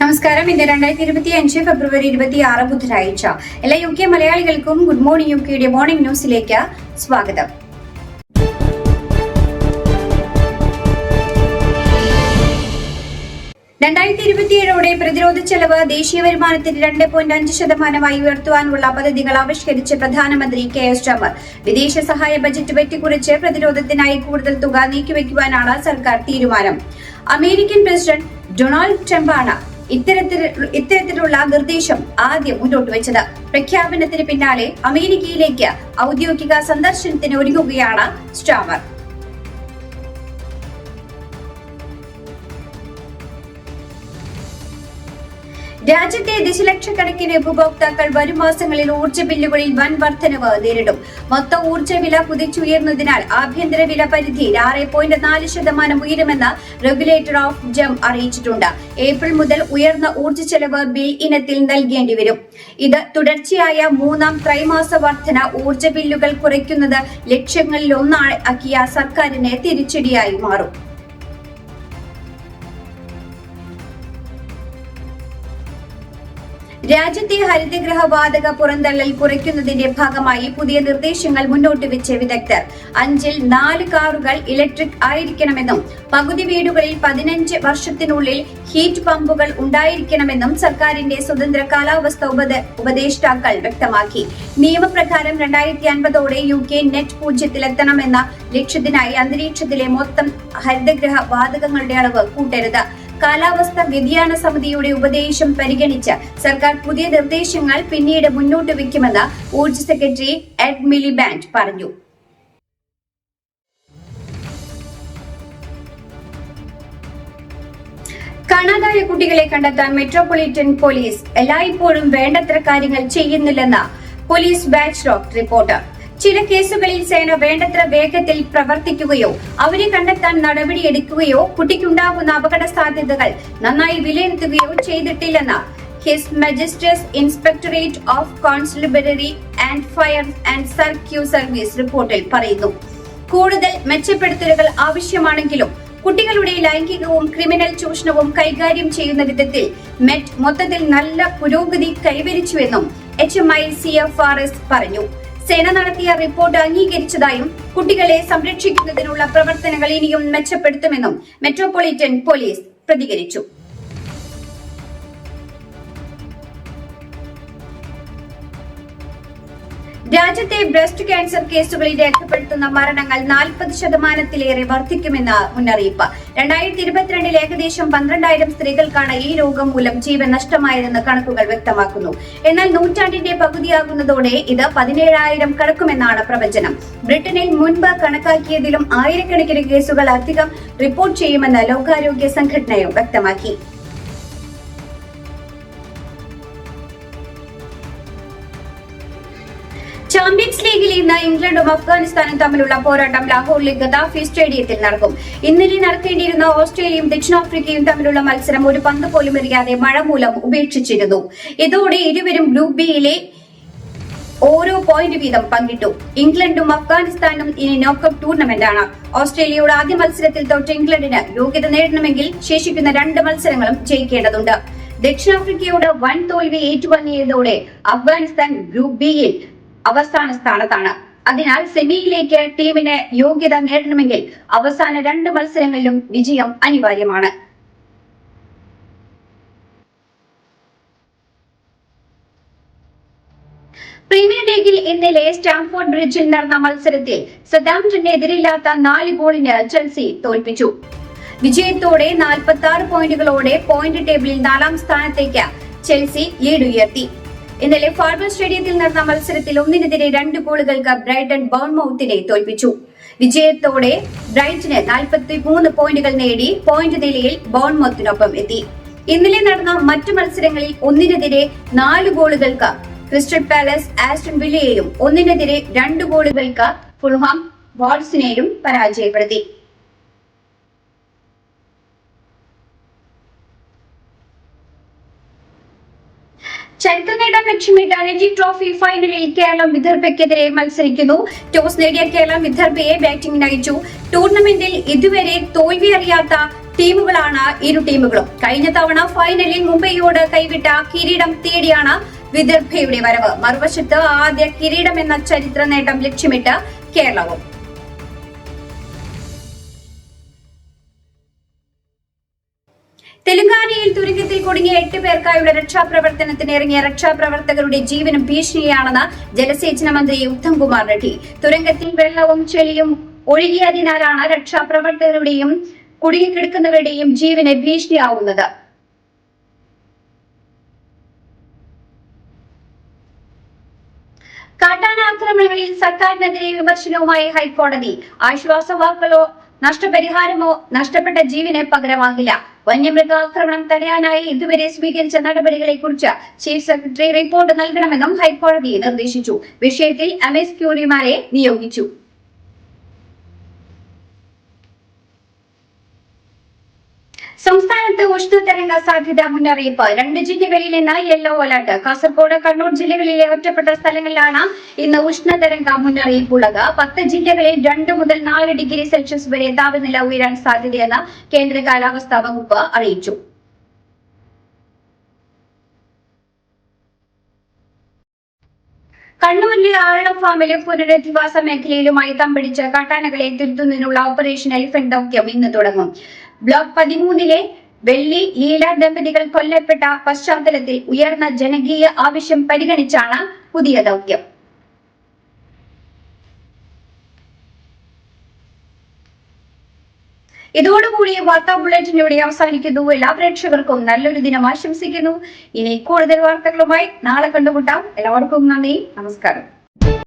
നമസ്കാരം. ഇന്ന് രണ്ടായിരത്തി ഇരുപത്തി അഞ്ച് ഫെബ്രുവരി ഇരുപത്തി ആറ് ബുധനാഴ്ച. എല്ലാ യു കെ മലയാളികൾക്കും ഗുഡ് മോർണിംഗ് യു കെയുടെ മോർണിംഗ് ന്യൂസിലേക്ക് സ്വാഗതം. രണ്ടായിരത്തി ഇരുപത്തിയേഴോടെ പ്രതിരോധ ചെലവ് ദേശീയ വരുമാനത്തിൽ രണ്ട് പോയിന്റ് അഞ്ച് ശതമാനമായി ഉയർത്തുവാനുള്ള പദ്ധതികൾ ആവിഷ്കരിച്ച് പ്രധാനമന്ത്രി കെ എസ് ടമർ വിദേശ സഹായ ബജറ്റ് വെട്ടിക്കുറിച്ച് പ്രതിരോധത്തിനായി കൂടുതൽ തുക നീക്കിവെക്കുവാനാണ് സർക്കാർ തീരുമാനം. അമേരിക്കൻ പ്രസിഡന്റ് ഡൊണാൾഡ് ട്രംപാണ് ഇത്തരത്തിൽ ഇത്തരത്തിലുള്ള നിർദ്ദേശം ആദ്യം മുന്നോട്ട് വെച്ചത്. പ്രഖ്യാപനത്തിന് പിന്നാലെ അമേരിക്കയിലേക്ക് ഔദ്യോഗിക സന്ദർശനത്തിന് ഒരുങ്ങുകയാണ് സ്റ്റാമർ. രാജ്യത്തെ ദശലക്ഷക്കണക്കിന് ഉപഭോക്താക്കൾ വരും മാസങ്ങളിൽ ഊർജ ബില്ലുകളിൽ വൻ വർധനവ് നേരിടും. മൊത്ത ഊർജ വില കുതിച്ചുയർന്നതിനാൽ ആഭ്യന്തര വില പരിധിയിൽ ആറ് പോയിന്റ് നാല് ശതമാനം ഉയരുമെന്ന് റെഗുലേറ്റർ ഓഫ് ജം അറിയിച്ചിട്ടുണ്ട്. ഏപ്രിൽ മുതൽ ഉയർന്ന ഊർജ ചെലവ് ബിൽ ഇനത്തിൽ നൽകേണ്ടി വരും. ഇത് തുടർച്ചയായ മൂന്നാം ത്രൈമാസ വർധന ഊർജ ബില്ലുകൾ കുറയ്ക്കുന്നത് ലക്ഷ്യങ്ങളിൽ ഒന്നാക്കിയ സർക്കാരിന് തിരിച്ചടിയായി മാറും. രാജ്യത്തെ ഹരിതഗ്രഹ വാതക പുറന്തള്ളൽ കുറയ്ക്കുന്നതിന്റെ ഭാഗമായി പുതിയ നിർദ്ദേശങ്ങൾ മുന്നോട്ട് വെച്ച വിദഗ്ധർ. അഞ്ചിൽ നാല് കാറുകൾ ഇലക്ട്രിക് ആയിരിക്കണമെന്നും പകുതി വീടുകളിൽ പതിനഞ്ച് വർഷത്തിനുള്ളിൽ ഹീറ്റ് പമ്പുകൾ ഉണ്ടായിരിക്കണമെന്നും സർക്കാരിന്റെ സ്വതന്ത്ര കാലാവസ്ഥ ഉപദ ഉപദേഷ്ടാക്കൾ വ്യക്തമാക്കി. നിയമപ്രകാരം രണ്ടായിരത്തി അൻപതോടെ യു കെ നെറ്റ് പൂജ്യത്തിലെത്തണമെന്ന ലക്ഷ്യത്തിനായി അന്തരീക്ഷത്തിലെ മൊത്തം ഹരിതഗ്രഹ വാതകങ്ങളുടെ അളവ് കൂട്ടരുത്. കാലാവസ്ഥ വ്യതിയാന സമിതിയുടെ ഉപദേശം പരിഗണിച്ച് സർക്കാർ പുതിയ നിർദ്ദേശങ്ങൾ പിന്നീട് മുന്നോട്ട് വയ്ക്കുമെന്ന് ഊർജ സെക്രട്ടറി എഡ് മിലി മിലിബാൻഡ് പറഞ്ഞു. കാണാതായ കുട്ടികളെ കണ്ടെത്താൻ മെട്രോപൊളിറ്റൻ പോലീസ് എല്ലായ്പ്പോഴും വേണ്ടത്ര കാര്യങ്ങൾ ചെയ്യുന്നില്ലെന്ന് പോലീസ് ബാച്ച് ഡോക് റിപ്പോർട്ട്. ചില കേസുകളിൽ സേന വേണ്ടത്ര വേഗത്തിൽ പ്രവർത്തിക്കുകയോ അവരെ കണ്ടെത്താൻ നടപടിയെടുക്കുകയോ കുട്ടിക്കുണ്ടാകുന്ന അപകട സാധ്യതകൾ നന്നായി വിലയിരുത്തുകയോ ചെയ്തിട്ടില്ലെന്ന് His Majesty's Inspectorate of Constabulary and Fire and സർക്യൂ service റിപ്പോർട്ടിൽ പറയുന്നു. കൂടുതൽ മെച്ചപ്പെടുത്തലുകൾ ആവശ്യമാണെങ്കിലും കുട്ടികളുടെ ലൈംഗികവും ക്രിമിനൽ ചൂഷണവും കൈകാര്യം ചെയ്യുന്ന വിധത്തിൽ മെറ്റ് മൊത്തത്തിൽ നല്ല പുരോഗതി കൈവരിച്ചുവെന്നും H M I C F R S പറഞ്ഞു. സേന നടത്തിയ റിപ്പോർട്ട് അംഗീകരിച്ചതായും കുട്ടികളെ സംരക്ഷിക്കുന്നതിനുള്ള പ്രവർത്തനങ്ങൾ ഇനിയും മെച്ചപ്പെടുത്തുമെന്നും മെട്രോപൊളിറ്റൻ പോലീസ് പ്രതികരിച്ചു. രാജ്യത്തെ ബ്രസ്റ്റ് ക്യാൻസർ കേസുകളിൽ രേഖപ്പെടുത്തുന്ന മരണങ്ങൾ നാൽപ്പത് ശതമാനത്തിലേറെ വർദ്ധിക്കുമെന്ന് മുന്നറിയിപ്പ്. രണ്ടായിരത്തി ഇരുപത്തിരണ്ടിൽ ഏകദേശം പന്ത്രണ്ടായിരം സ്ത്രീകൾക്കാണ് ഈ രോഗം മൂലം ജീവൻ നഷ്ടമായതെന്ന് കണക്കുകൾ വ്യക്തമാക്കുന്നു. എന്നാൽ നൂറ്റാണ്ടിന്റെ പകുതിയാകുന്നതോടെ ഇത് പതിനേഴായിരം കടക്കുമെന്നാണ് പ്രവചനം. ബ്രിട്ടനിൽ മുൻപ് കണക്കാക്കിയതിലും ആയിരക്കണക്കിന് കേസുകൾ അധികം റിപ്പോർട്ട് ചെയ്യുമെന്ന് ലോകാരോഗ്യ സംഘടനയും വ്യക്തമാക്കി. ചാമ്പ്യൻസ് ലീഗിൽ ഇന്ന് ഇംഗ്ലണ്ടും അഫ്ഗാനിസ്ഥാനും തമ്മിലുള്ള പോരാട്ടം ലാഹോറിലെ ഗദാഫി സ്റ്റേഡിയത്തിൽ നടക്കും. ഇന്നലെ നടക്കേണ്ടിയിരുന്ന ഓസ്ട്രേലിയയും ദക്ഷിണാഫ്രിക്കയും തമ്മിലുള്ള മത്സരം ഒരു പന്ത് പോലും എറിയാതെ മഴ മൂലം ഉപേക്ഷിച്ചിരുന്നു. ഇതോടെ ഇരുവരും ഗ്രൂപ്പ് ബിയിലെ ഓരോ പോയിന്റ് വീതം പങ്കിട്ടു. ഇംഗ്ലണ്ടും അഫ്ഗാനിസ്ഥാനും ഇനി നോക്കൌട്ട് ടൂർണമെന്റ് ആണ്. ഓസ്ട്രേലിയയുടെ ആദ്യ മത്സരത്തിൽ തൊട്ട് ഇംഗ്ലണ്ടിന് യോഗ്യത നേടണമെങ്കിൽ ശേഷിക്കുന്ന രണ്ട് മത്സരങ്ങളും ജയിക്കേണ്ടതുണ്ട്. ദക്ഷിണാഫ്രിക്കയോട് വൻ തോൽവി ഏറ്റുവാങ്ങിയതോടെ അഫ്ഗാനിസ്ഥാൻ ഗ്രൂപ്പ് ബിയിൽ അവസാന സ്ഥാനത്താണ്. അതിനാൽ സെമിയിലേക്ക് ടീമിന് യോഗ്യത നേടണമെങ്കിൽ അവസാന രണ്ട് മത്സരങ്ങളിലും വിജയം അനിവാര്യമാണ്. പ്രീമിയർ ലീഗിൽ ഇന്നലെ സ്റ്റാംഫോർഡ് ബ്രിഡ്ജിൽ നടന്ന മത്സരത്തിൽ സദാംപ്ടനെ എതിരില്ലാത്ത നാല് ഗോളിന് ചെൽസി തോൽപ്പിച്ചു. വിജയത്തോടെ നാൽപ്പത്തി ആറ് പോയിന്റുകളോടെ പോയിന്റ് ടേബിളിൽ നാലാം സ്ഥാനത്തേക്ക് ചെൽസി ലീഡ് ഉയർത്തി. ഇന്നലെ ഫാർമർ സ്റ്റേഡിയത്തിൽ നടന്ന മത്സരത്തിൽ ഒന്നിനെതിരെ രണ്ട് ഗോളുകൾക്ക് ബ്രൈറ്റൺ ബൗൺമൌത്തിനെ തോൽപ്പിച്ചു. വിജയത്തോടെ ബ്രൈറ്റന് നാൽപ്പത്തി മൂന്ന് പോയിന്റുകൾ നേടി പോയിന്റ് നിലയിൽ ബോൺമൌത്തിനൊപ്പം എത്തി. ഇന്നലെ നടന്ന മറ്റു മത്സരങ്ങളിൽ ഒന്നിനെതിരെ നാല് ഗോളുകൾക്ക് ക്രിസ്റ്റൽ പാലസ് ആസ്റ്റൺ വില്ലയെയും ഒന്നിനെതിരെ രണ്ട് ഗോളുകൾക്ക് ഫുൾഹാം വാൾസിനെയും പരാജയപ്പെടുത്തി. ചരിത്ര നേടാൻ ലക്ഷ്യമിട്ട് രഞ്ജി ട്രോഫി ഫൈനലിൽ കേരളം വിദർഭയ്ക്കെതിരെ മത്സരിക്കുന്നു. ടോസ് നേടിയ കേരളം വിദർഭയെ ബാറ്റിംഗിന് അയച്ചു. ടൂർണമെന്റിൽ ഇതുവരെ തോൽവി അറിയാത്ത ടീമുകളാണ് ഇരു ടീമുകളും. കഴിഞ്ഞ തവണ ഫൈനലിൽ മുംബൈയോട് കൈവിട്ട കിരീടം തേടിയാണ് വിദർഭയുടെ വരവ്. മറുവശത്ത് ആദ്യ കിരീടം എന്ന ചരിത്ര നേട്ടം ലക്ഷ്യമിട്ട് കേരളവും. തെലങ്കാനയിൽ ദുരന്തത്തിൽ കുടുങ്ങിയ എട്ട് പേർക്കായുള്ള രക്ഷാപ്രവർത്തനത്തിന് ഇറങ്ങിയ രക്ഷാപ്രവർത്തകരുടെ ജീവനും ഭീഷണിയാണെന്ന് ജലസേചന മന്ത്രി ഉത്തം കുമാർ റെഡ്ഡി. തുരങ്കത്തിൽ വെള്ളവും ചെളിയും ഒഴുകിയതിനാലാണ് രക്ഷാപ്രവർത്തകരുടെയും കുടുങ്ങിക്കിടക്കുന്നവരുടെയും ജീവന് ഭീഷണിയാവുന്നത്. കാട്ടാനാക്രമണങ്ങളിൽ സർക്കാരിനെതിരെ വിമർശനവുമായി ഹൈക്കോടതി. ആശ്വാസവാക്കുകളോ നഷ്ടപരിഹാരമോ നഷ്ടപ്പെട്ട ജീവന് പകരമാകില്ല. വന്യമൃഗാക്രമണം തടയാനായി ഇതുവരെ സ്വീകരിച്ച നടപടികളെ കുറിച്ച് ചീഫ് സെക്രട്ടറി റിപ്പോർട്ട് നൽകണമെന്നും ഹൈക്കോടതി നിർദ്ദേശിച്ചു. വിഷയത്തിൽ അമേസ് ക്യൂറിമാരെ നിയോഗിച്ചു. സംസ്ഥാനത്ത് ഉഷ്ണതരംഗ സാധ്യത മുന്നറിയിപ്പ്. രണ്ട് ജില്ലകളിൽ ഇന്ന് യെല്ലോ അലർട്ട് കാസർഗോഡ് കണ്ണൂർ ജില്ലകളിലെ ഒറ്റപ്പെട്ട സ്ഥലങ്ങളിലാണ് ഇന്ന് ഉഷ്ണതരംഗ മുന്നറിയിപ്പുള്ളത്. പത്ത് ജില്ലകളിൽ രണ്ട് മുതൽ നാല് ഡിഗ്രി സെൽഷ്യസ് വരെ താപനില ഉയരാൻ സാധ്യതയെന്ന് കേന്ദ്ര കാലാവസ്ഥാ വകുപ്പ് അറിയിച്ചു. കണ്ണൂരിലെ ആഴം ഫാമിലെ പുനരധിവാസ മേഖലയിലുമായി തമ്പിടിച്ച് കാട്ടാനകളെ തിരുത്തുന്നതിനുള്ള ഓപ്പറേഷൻ എലിഫന്റ് ദൗത്യം ഇന്ന് തുടങ്ങും. ബ്ലോക്ക് പതിമൂന്നിലെ വെള്ളി ലീല ദമ്പതികൾ കൊല്ലപ്പെട്ട പശ്ചാത്തലത്തിൽ ഉയർന്ന ജനകീയ ആവശ്യം പരിഗണിച്ചാണ് പുതിയ ദൗത്യം. ഇതോടുകൂടി വാർത്താ ബുള്ളറ്റിൻ ഇവിടെ അവസാനിക്കുന്നു. എല്ലാ പ്രേക്ഷകർക്കും നല്ലൊരു ദിനം ആശംസിക്കുന്നു. ഇനി കൂടുതൽ വാർത്തകളുമായി നാളെ കണ്ടുമുട്ടാം. എല്ലാവർക്കും നന്ദി. നമസ്കാരം.